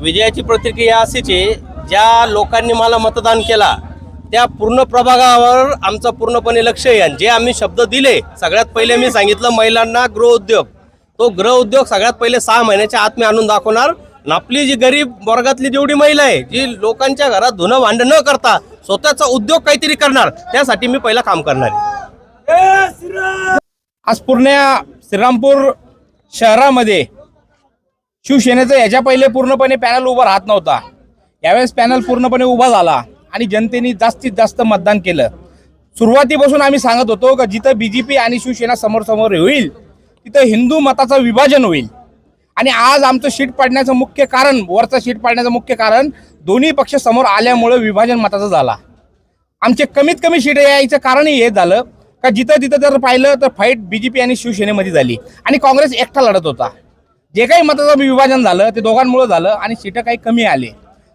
विजयाची प्रतिक्रिया अशीच आहे ज्या लोकांनी मला मतदान केला त्या पूर्ण प्रभागावर आमचं पूर्णपणे लक्ष आहे. आणि जे आम्ही शब्द दिले सगळ्यात पहिले मी सांगितलं महिलांना गृहउद्योग तो गृहउद्योग सगळ्यात पहिले सहा महिन्याच्या आत मी आणून दाखवणार. आणि आपली जी गरीब वर्गातली जेवढी महिला आहे जी लोकांच्या घरात धुणं भांडं न करता स्वतःचा उद्योग काहीतरी करणार त्यासाठी मी पहिला काम करणार आहे. आज पूर्ण श्रीरामपूर शहरामध्ये शिवसेनेचं याच्या पहिले पूर्णपणे पॅनल उभा राहत नव्हता. यावेळेस पॅनल पूर्णपणे उभा झाला आणि जनतेने जास्तीत जास्त मतदान केलं. सुरुवातीपासून आम्ही सांगत होतो का जिथं बीजेपी आणि शिवसेना समोर समोर होईल तिथं हिंदू मताचं विभाजन होईल. आणि आज आमचं शीट पाडण्याचं मुख्य कारण वरचं शीट पाडण्याचं मुख्य कारण दोन्ही पक्ष समोर आल्यामुळं विभाजन मताचं झाला. आमचे कमीत कमी शीट यायचं कारणही हे झालं का जिथं तिथं जर पाहिलं तर फाईट बीजेपी आणि शिवसेनेमध्ये झाली. आणि काँग्रेस एकटा लढत होता. जे काही मताचं विभाजन झालं ते दोघांमुळे झालं आणि सीटं काही कमी आले.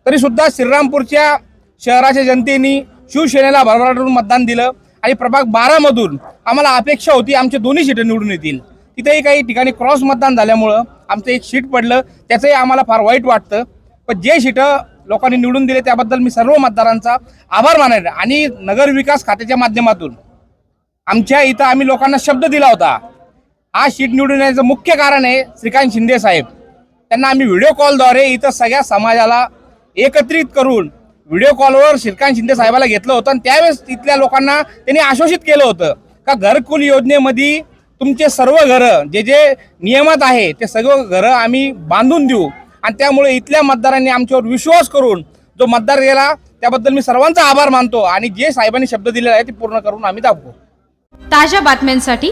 तरी सुद्धा श्रीरामपूरच्या शहराच्या जनतेने शिवसेनेला भरभराटून मतदान दिलं आणि प्रभाग बारामधून आम्हाला अपेक्षा होती आमचे दोन्ही सीटं निवडून येतील. तिथेही काही ठिकाणी क्रॉस मतदान झाल्यामुळं आमचं एक सीट पडलं त्याचंही आम्हाला फार वाईट वाटतं. पण जे सीटं लोकांनी निवडून दिले त्याबद्दल मी सर्व मतदारांचा आभार मानेन आणि नगर विकास खात्याच्या माध्यमातून आमच्या इथं आम्ही लोकांना शब्द दिला होता हा शीट निवडून येण्याचं मुख्य कारण आहे श्रीकांत शिंदे साहेब. त्यांना आम्ही व्हिडिओ कॉलद्वारे इथं सगळ्या समाजाला एकत्रित करून व्हिडिओ कॉलवर श्रीकांत शिंदे साहेबाला घेतलं होतं आणि त्यावेळेस तिथल्या लोकांना त्यांनी आश्वासित केलं होतं का घरकुल योजनेमध्ये तुमचे सर्व घरं जे जे नियमात आहे ते सर्व घरं आम्ही बांधून देऊ. आणि त्यामुळे इथल्या मतदारांनी आमच्यावर विश्वास करून जो मतदार गेला त्याबद्दल मी सर्वांचा आभार मानतो आणि जे साहेबांनी शब्द दिलेला आहे ते पूर्ण करून आम्ही दाखवू. ताज्या बातम्यांसाठी